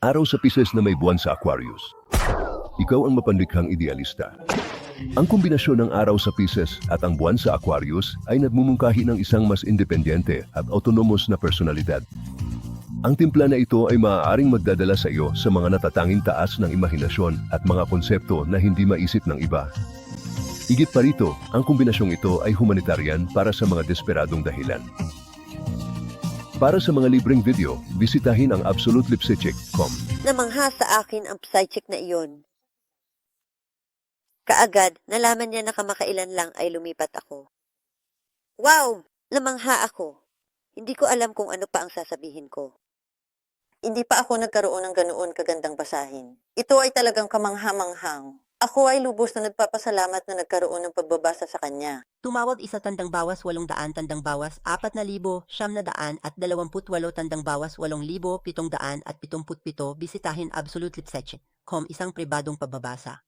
Araw sa Pisces na may buwan sa Aquarius. Ikaw ang mapanlikhang idealista. Ang kombinasyon ng araw sa Pisces at ang buwan sa Aquarius ay nagmumungkahi ng isang mas independyente at autonomous na personalidad. Ang timpla na ito ay maaaring magdadala sa iyo sa mga natatanging taas ng imahinasyon at mga konsepto na hindi maisip ng iba. Igit pa rito, ang kombinasyong ito ay humanitarian para sa mga desperadong dahilan. Para sa mga libreng video, bisitahin ang absolutelipsycheck.com. Namangha sa akin ang psychic na iyon. Kaagad, nalaman niya na kamakailan lang ay lumipat ako. Wow! Namangha ako. Hindi ko alam kung ano pa ang sasabihin ko. Hindi pa ako nagkaroon ng ganoon kagandang basahin. Ito ay talagang kamangha-manghang. Ako ay lubos na nagpapasalamat na nagkaroon ng pagbabasa sa kanya. Tumawag isa tandang bawas walong daan tandang bawas apat na libo siyam na daan at dalawamput walo tandang bawas walong libo pitong daan at pitumput pito bisitahin absolutelipseche.com isang pribadong pagbabasa.